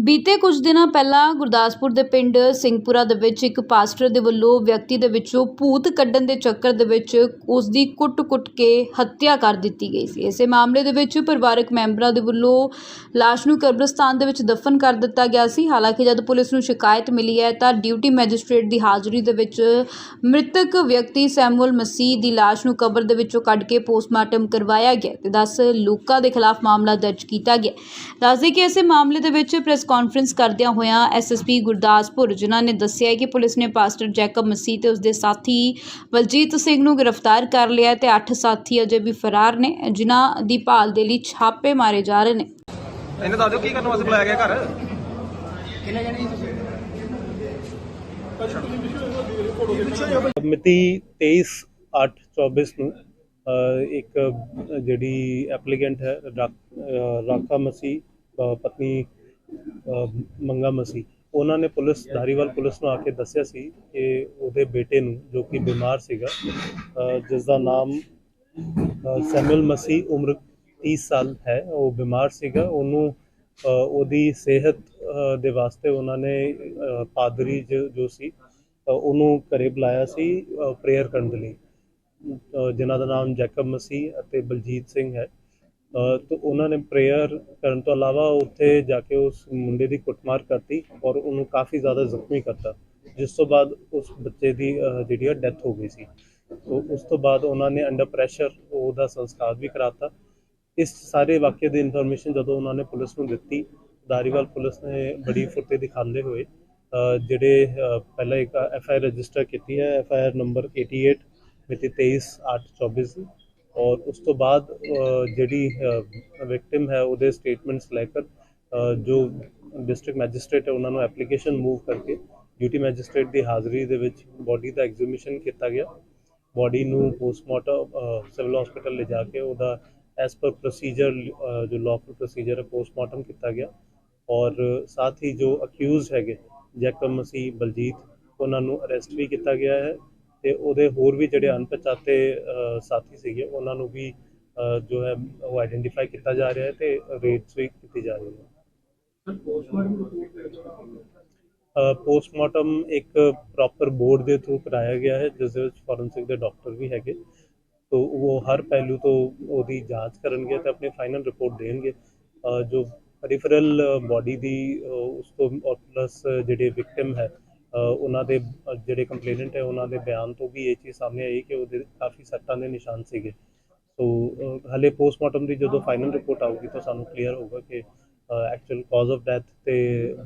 ਬੀਤੇ ਕੁਝ ਦਿਨਾਂ ਪਹਿਲਾਂ ਗੁਰਦਾਸਪੁਰ ਦੇ ਪਿੰਡ ਸਿੰਘਪੁਰਾ ਦੇ ਵਿੱਚ ਇੱਕ ਪਾਸਟਰ ਦੇ ਵੱਲੋਂ ਵਿਅਕਤੀ ਦੇ ਵਿੱਚੋਂ ਭੂਤ ਕੱਢਣ ਦੇ ਚੱਕਰ ਦੇ ਵਿੱਚ ਉਸ ਦੀ ਕੁੱਟ-ਕੁੱਟ ਕੇ ਹੱਤਿਆ ਕਰ ਦਿੱਤੀ ਗਈ ਸੀ। ਇਸੇ ਮਾਮਲੇ ਦੇ ਵਿੱਚ ਪਰਿਵਾਰਕ ਮੈਂਬਰਾਂ ਦੇ ਵੱਲੋਂ ਲਾਸ਼ ਨੂੰ ਕਬਰਸਤਾਨ ਦੇ ਵਿੱਚ ਦਫਨ ਕਰ ਦਿੱਤਾ ਗਿਆ ਸੀ। ਹਾਲਾਂਕਿ ਜਦ ਪੁਲਿਸ ਨੂੰ ਸ਼ਿਕਾਇਤ ਮਿਲੀ ਹੈ ਤਾਂ ਡਿਊਟੀ ਮੈਜਿਸਟ੍ਰੇਟ ਦੀ ਹਾਜ਼ਰੀ ਦੇ ਵਿੱਚ ਮ੍ਰਿਤਕ ਵਿਅਕਤੀ ਸੈਮੂਅਲ ਮਸੀਹ ਦੀ ਲਾਸ਼ ਨੂੰ ਕਬਰ ਦੇ ਵਿੱਚੋਂ ਕੱਢ ਕੇ ਪੋਸਟਮਾਰਟਮ ਕਰਵਾਇਆ ਗਿਆ ਤੇ 10 ਲੋਕਾਂ ਦੇ ਖਿਲਾਫ ਮਾਮਲਾ ਦਰਜ ਕੀਤਾ ਗਿਆ ਦੱਸਦੇ ਕਿ ਇਸੇ ਮਾਮਲੇ ਦੇ ਵਿੱਚ ਪ੍ਰੈਸ ਕਾਨਫਰੰਸ ਕਰਦਿਆਂ ਹੋਇਆਂ ਐਸਐਸਪੀ ਗੁਰਦਾਸਪੁਰ ਜਿਨ੍ਹਾਂ ਨੇ ਦੱਸਿਆ ਕਿ ਪੁਲਿਸ ਨੇ ਪਾਸਟਰ ਜੈਕਬ ਮਸੀਹ ਤੇ ਉਸਦੇ ਸਾਥੀ ਬਲਜੀਤ ਸਿੰਘ ਨੂੰ ਗ੍ਰਿਫਤਾਰ ਕਰ ਲਿਆ ਤੇ 8 ਸਾਥੀ ਅਜੇ ਵੀ ਫਰਾਰ ਨੇ ਜਿਨ੍ਹਾਂ ਦੀ ਭਾਲ ਦੇ ਲਈ ਛਾਪੇ ਮਾਰੇ ਜਾ ਰਹੇ ਨੇ। ਇਹਨੇ ਦੱਸ ਦਿਓ ਕੀ ਕਰਨ ਵਾਸਤੇ ਬੁਲਾਇਆ ਗਿਆ ਘਰ? ਮਿਤੀ 23/8/24 ਨੂੰ ਅ, ਇੱਕ ਅ, ਜਿਹੜੀ ਐਪਲੀਕੈਂਟ ਹੈ ਰਾ- ਅ, ਰਾਕਾ ਮਸੀ ਪਤਨੀ ਮੰਗਾ ਮਸੀ। ਉਹਨਾਂ ਨੇ ਪੁਲਿਸ ਧਾਰੀਵਾਲ ਪੁਲਿਸ ਨੂੰ ਆ ਕੇ ਦੱਸਿਆ ਸੀ ਕਿ ਉਹਦੇ ਬੇਟੇ ਨੂੰ ਜੋ ਕਿ ਬਿਮਾਰ ਸੀਗਾ ਅ, ਜਿਸ ਦਾ ਨਾਮ ਅ, ਸੈਮੂਅਲ ਮਸੀ ਉਮਰ 30 ਸਾਲ ਹੈ ਉਹ ਬਿਮਾਰ ਸੀਗਾ। ਉਹਨੂੰ ਉਹਦੀ ਸਿਹਤ ਦੇ ਵਾਸਤੇ ਉਹਨਾਂ ਨੇ ਪਾਦਰੀ ਜੋ ਜੋ ਸੀ ਉਹਨੂੰ ਘਰੇ ਬੁਲਾਇਆ ਸੀ ਪ੍ਰੇਅਰ ਕਰਨ ਦੇ ਲਈ। ਅ, ਜਿਨ੍ਹਾਂ ਦਾ ਨਾਮ ਜੈਕਬ ਮਸੀਹ ਅਤੇ ਬਲਜੀਤ ਸਿੰਘ ਹੈ। ਤੇ ਉਹਨਾਂ ਨੇ ਪ੍ਰੇਅਰ ਕਰਨ ਤੋਂ ਇਲਾਵਾ ਉੱਥੇ ਜਾ ਕੇ ਉਸ ਮੁੰਡੇ ਦੀ ਕੁੱਟਮਾਰ ਕਰਤੀ ਔਰ ਉਹਨੂੰ ਕਾਫੀ ਜ਼ਿਆਦਾ ਜ਼ਖਮੀ ਕਰਤਾ, ਜਿਸ ਤੋਂ ਬਾਅਦ ਉਸ ਬੱਚੇ ਦੀ ਜਿਹੜੀ ਆ ਡੈਥ ਹੋ ਗਈ ਸੀ। ਉਸ ਤੋਂ ਬਾਅਦ ਉਹਨਾਂ ਨੇ ਅੰਡਰ ਪ੍ਰੈਸ਼ਰ ਉਹਦਾ ਸੰਸਕਾਰ ਵੀ ਕਰਾਤਾ। ਇਸ ਸਾਰੇ ਵਾਕਿਏ ਦੀ ਇਨਫੋਰਮੇਸ਼ਨ ਜਦੋਂ ਉਹਨਾਂ ਨੇ ਪੁਲਿਸ ਨੂੰ ਦਿੱਤੀ ਦਾਰੀਵਾਲ ਪੁਲਿਸ ਨੇ ਬੜੀ ਫੁਰਤੀ ਦਿਖਾਉਂਦੇ ਹੋਏ ਜਿਹੜੇ ਪਹਿਲਾਂ ਇੱਕ ਐਫ ਆਈ ਆਰ ਰਜਿਸਟਰ ਕੀਤੀ ਹੈ, ਐਫ ਆਈ ਆਰ ਨੰਬਰ 88 ਮਿਤੀ 23/8/24 ਦੀ ਔਰ ਉਸ ਤੋਂ ਬਾਅਦ ਜਿਹੜੀ ਵਿਕਟਿਮ ਹੈ, ਉਹਦੇ ਸਟੇਟਮੈਂਟਸ ਲੈ ਕਰ ਜੋ ਡਿਸਟ੍ਰਿਕਟ ਮੈਜਿਸਟ੍ਰੇਟ ਹੈ, ਉਹਨਾਂ ਨੂੰ ਐਪਲੀਕੇਸ਼ਨ ਮੂਵ ਕਰਕੇ ਡਿਊਟੀ ਮੈਜਿਸਟ੍ਰੇਟ ਦੀ ਹਾਜ਼ਰੀ ਦੇ ਵਿੱਚ ਬੋਡੀ ਦਾ ਐਗਜ਼ੀਬਿਸ਼ਨ ਕੀਤਾ ਗਿਆ। ਬੋਡੀ ਨੂੰ ਪੋਸਟਮਾਰਟਮ ਸਿਵਲ ਹਸਪੀਟਲ ਲੈ ਜਾ ਕੇ ਉਹਦਾ ਐਸ ਪਰ ਪ੍ਰੋਸੀਜਰ ਜੋ ਲਾਫੁਲ ਪ੍ਰੋਸੀਜਰ ਹੈ ਪੋਸਟਮਾਰਟਮ ਕੀਤਾ ਗਿਆ। ਔਰ ਸਾਥ ਹੀ ਜੋ ਅਕਿਊਜ਼ਡ ਹੈਗੇ ਜੈਕਬ ਮਸੀਹ ਬਲਜੀਤ, ਉਹਨਾਂ ਨੂੰ ਅਰੈਸਟ ਵੀ ਕੀਤਾ ਗਿਆ ਹੈ। ਤੇ ਉਹਦੇ ਹੋਰ ਵੀ ਜਿਹੜੇ ਅਣਪਛਾਤੇ ਸਾਥੀ ਸੀਗੇ ਉਹਨਾਂ ਨੂੰ ਵੀ ਜੋ ਹੈ ਉਹ ਆਇਡੈਂਟੀਫਾਈ ਕੀਤਾ ਜਾ ਰਿਹਾ ਹੈ ਤੇ ਰੇਟਸ ਵੀ ਕੀਤੀ ਜਾ ਰਹੀ ਹੈ। ਪੋਸਟਮਾਰਟਮ ਇੱਕ ਪ੍ਰੋਪਰ ਬੋਰਡ ਦੇ ਥਰੂ ਕਰਾਇਆ ਗਿਆ ਹੈ ਜਿਸ ਦੇ ਵਿੱਚ ਫੋਰੈਂਸਿਕ ਦੇ ਡਾਕਟਰ ਵੀ ਹੈਗੇ। ਤੋ ਉਹ ਹਰ ਪਹਿਲੂ ਤੋਂ ਉਹਦੀ ਜਾਂਚ ਕਰਨਗੇ ਤੇ ਆਪਣੀ ਫਾਈਨਲ ਰਿਪੋਰਟ ਦੇਣਗੇ। ਜੋ ਪਰੀਫਰਲ ਬਾਡੀ ਦੀ ਉਸ ਤੋਂ ਪਲੱਸ ਜਿਹੜੇ ਵਿਕਟਿਮ ਹੈ ਉਹਨਾਂ ਦੇ ਜਿਹੜੇ ਕੰਪਲੇਨੈਂਟ ਹੈ, ਉਹਨਾਂ ਦੇ ਬਿਆਨ ਤੋਂ ਵੀ ਇਹ ਚੀਜ਼ ਸਾਹਮਣੇ ਆਈ ਕਿ ਉਹਦੇ ਕਾਫੀ ਸੱਟਾਂ ਦੇ ਨਿਸ਼ਾਨ ਸੀਗੇ। ਸੋ ਹਲੇ ਪੋਸਟਮਾਰਟਮ ਦੀ ਜਦੋਂ ਫਾਈਨਲ ਰਿਪੋਰਟ ਆਊਗੀ ਤਾਂ ਸਾਨੂੰ ਕਲੀਅਰ ਹੋਊਗਾ ਕਿ ਐਕਚੁਅਲ ਕਾਜ਼ ਆਫ ਡੈਥ ਤੇ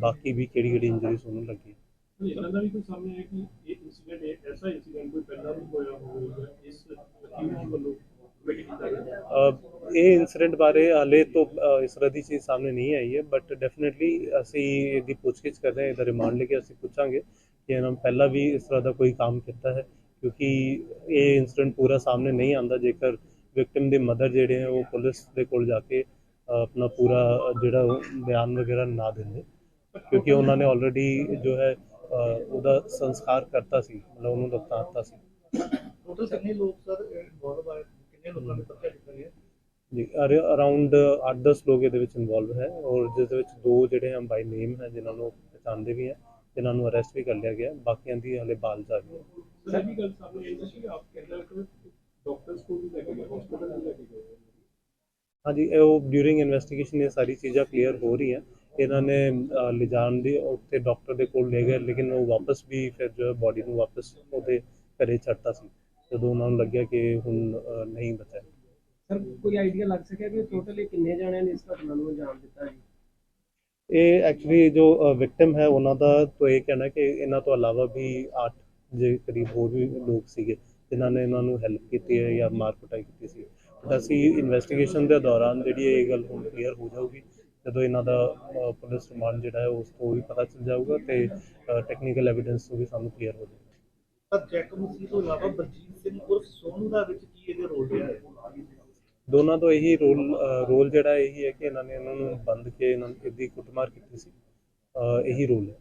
ਬਾਕੀ ਵੀ ਕਿਹੜੀ ਕਿਹੜੀ ਇੰਜਰੀਜ਼ ਉਹਨੂੰ ਲੱਗੀ ਇਹਨਾਂ ਦਾ ਵੀ ਕੋਈ ਸਾਹਮਣੇ ਹੈ ਕਿ ਇਹ ਇਨਸੀਡੈਂਟ ਐਸਾ ਇਨਸੀਡੈਂਟ ਕੋਈ ਪਹਿਲਾਂ ਵੀ ਹੋਇਆ ਹੋਵੇ, ਇਸ ਅਕਿਊਜ਼ ਵੱਲੋਂ। ਇਹ ਇਨਸੀਡੈਂਟ ਬਾਰੇ ਹਾਲੇ ਤੋਂ ਇਸ ਤਰ੍ਹਾਂ ਦੀ ਚੀਜ਼ ਸਾਹਮਣੇ ਨਹੀਂ ਆਈ ਹੈ ਬਟ ਡੈਫੀਨਿਟਲੀ ਅਸੀਂ ਇਹਦੀ ਪੁੱਛਗਿੱਛ ਕਰ ਰਹੇ ਹਾਂ, ਇਹਦਾ ਰਿਮਾਂਡ ਲੈ ਕੇ ਅਸੀਂ ਪੁੱਛਾਂਗੇ ਕਿ ਇਹਨਾਂ ਪਹਿਲਾਂ ਵੀ ਇਸ ਤਰ੍ਹਾਂ ਦਾ ਕੋਈ ਕੰਮ ਕੀਤਾ ਹੈ, ਕਿਉਂਕਿ ਇਹ ਇਨਸੀਡੈਂਟ ਪੂਰਾ ਸਾਹਮਣੇ ਨਹੀਂ ਆਂਦਾ ਜੇਕਰ ਵਿਕਟਿਮ ਦੇ ਮਦਰ ਜਿਹੜੇ ਹੈ, ਉਹ ਪੁਲਿਸ ਦੇ ਕੋਲ ਜਾ ਕੇ ਆਪਣਾ ਪੂਰਾ ਜਿਹੜਾ ਬਿਆਨ ਵਗੈਰਾ ਨਾ ਦਿੰਦੇ, ਕਿਉਂਕਿ ਉਹਨਾਂ ਨੇ ਆਲਰੇਡੀ ਜੋ ਹੈ ਉਹਦਾ ਸੰਸਕਾਰ ਕਰਤਾ ਸੀ, ਮਤਲਬ ਉਹਨੂੰ ਦਫਨਾਤਾ ਸੀ। ਟੋਟਲ ਕਿੰਨੇ ਲੋਕ ਸਰ ਇਨਵੋਲਵ ਆਏ? ਕਿੰਨੇ ਲੋਕਾਂ ਨੇ ਪਤਾ ਕੀਤਾ ਗਿਆ ਜੀ ਅਰਾਊਂਡ 8-10 ਲੋਕ ਇਹਦੇ ਵਿੱਚ ਇਨਵੋਲਵ ਹੈ ਔਰ ਜਿਸ ਦੇ ਵਿੱਚ ਦੋ ਜਿਹੜੇ ਹਨ ਬਾਈ ਨੇਮ ਹੈ ਜਿਨ੍ਹਾਂ ਨੂੰ ਪਛਾਣਦੇ ਵੀ ਹੈ ਜਿਨ੍ਹਾਂ ਨੂੰ ਅਰੈਸਟ ਵੀ ਕਰ ਲਿਆ ਗਿਆ ਬਾਕੀਆਂ ਦੀ ਹਲੇ ਬਾਲ ਜਾਰੀ ਹੈ। ਸਰ ਵੀ ਗੱਲ ਸਾਹਮਣੇ ਆਈ ਸੀ ਕਿ ਆਪ ਕਹਿੰਦਾ ਕਿ ਡਾਕਟਰਸ ਕੋਲ ਵੀ ਲੈ ਕੇ ਗਏ ਹਸਪੀਟਲ ਵੀ ਲੈ ਕੇ ਗਏ। ਹਾਂਜੀ ਉਹ ਡਿਊਰਿੰਗ ਇਨਵੈਸਟੀਗੇਸ਼ਨ ਇਹ ਸਾਰੀ ਚੀਜ਼ਾਂ ਕਲੀਅਰ ਹੋ ਰਹੀ ਹੈ ਇਹਨਾਂ ਨੇ ਲਿਜਾਣ ਦੀ ਉੱਤੇ ਡਾਕਟਰ ਦੇ ਕੋਲ ਲੈ ਗਏ ਲੇਕਿਨ ਉਹ ਵਾਪਸ ਵੀ ਫਿਰ ਜੋ ਬਾਡੀ ਨੂੰ ਵਾਪਸ ਉਹਦੇ ਘਰੇ ਛੱਡਤਾ ਸੀ। ਜਦੋਂ ਉਹਨਾਂ ਨੂੰ ਲੱਗਿਆ ਕਿ ਹੁਣ ਅ, ਨਹੀਂ ਬਚਿਆ। ਸਰ ਕੋਈ ਆਈਡੀਆ ਲੱਗ ਸਕਿਆ ਕਿ ਟੋਟਲੀ ਕਿੰਨੇ ਜਣਿਆਂ ਨੇ ਇਸ ਘਟਨਾ ਨੂੰ ਅੰਜਾਮ ਦਿੱਤਾ ਜੀ? ਇਹ ਐਕਚੁਅਲੀ ਜੋ ਵਿਕਟਿਮ ਹੈ ਉਹਨਾਂ ਦਾ ਤਾਂ ਇਹ ਕਹਿਣਾ ਕਿ ਇਹਨਾਂ ਤੋਂ ਇਲਾਵਾ ਵੀ 8 ਜੇ ਕਰੀਬ ਹੋਰ ਵੀ ਲੋਕ ਸੀਗੇ ਜਿਨ੍ਹਾਂ ਨੇ ਇਹਨਾਂ ਨੂੰ ਹੈਲਪ ਕੀਤੀ ਹੈ ਜਾਂ ਮਾਰ ਕੁਟਾਈ ਕੀਤੀ ਸੀ। ਬਟ ਅਸੀਂ ਇਨਵੈਸਟੀਗੇਸ਼ਨ ਦੇ ਦੌਰਾਨ ਜਿਹੜੀ ਇਹ ਗੱਲ ਹੁਣ ਕਲੀਅਰ ਹੋ ਜਾਊਗੀ ਜਦੋਂ ਇਹਨਾਂ ਦਾ ਅ, ਪੁਲਿਸ ਰਿਮਾਂਡ ਜਿਹੜਾ ਹੈ ਉਸ ਤੋਂ ਵੀ ਪਤਾ ਚੱਲ ਜਾਊਗਾ ਤੇ ਟੈਕਨੀਕਲ ਐਵੀਡੈਂਸ ਤੋਂ ਵੀ ਸਾਨੂੰ ਕਲੀਅਰ ਹੋ ਜਾਊਗਾ। ਪਰ ਜੈਕ ਮਸੀਹ ਤੋਂ ਇਲਾਵਾ ਬਲਜੀਤ ਸਿੰਘ ਉਰਫ ਸੋਨੂ ਦਾ ਵਿੱਚ ਕੀ ਇਹਦੇ ਰੋਲ ਰਿਹਾ ਹੈ? ਦੋਨਾਂ ਤੋਂ ਇਹੀ ਰੋਲ ਰੋਲ ਜਿਹੜਾ ਇਹੀ ਹੈ ਕਿ ਇਹਨਾਂ ਨੇ ਇਹਨਾਂ ਨੂੰ ਬੰਦ ਕੇ ਇਹਨਾਂ ਦੀ ਕੁੱਟਮਾਰ ਕੀਤੀ ਸੀ। ਇਹੀ ਰੋਲ ਹੈ।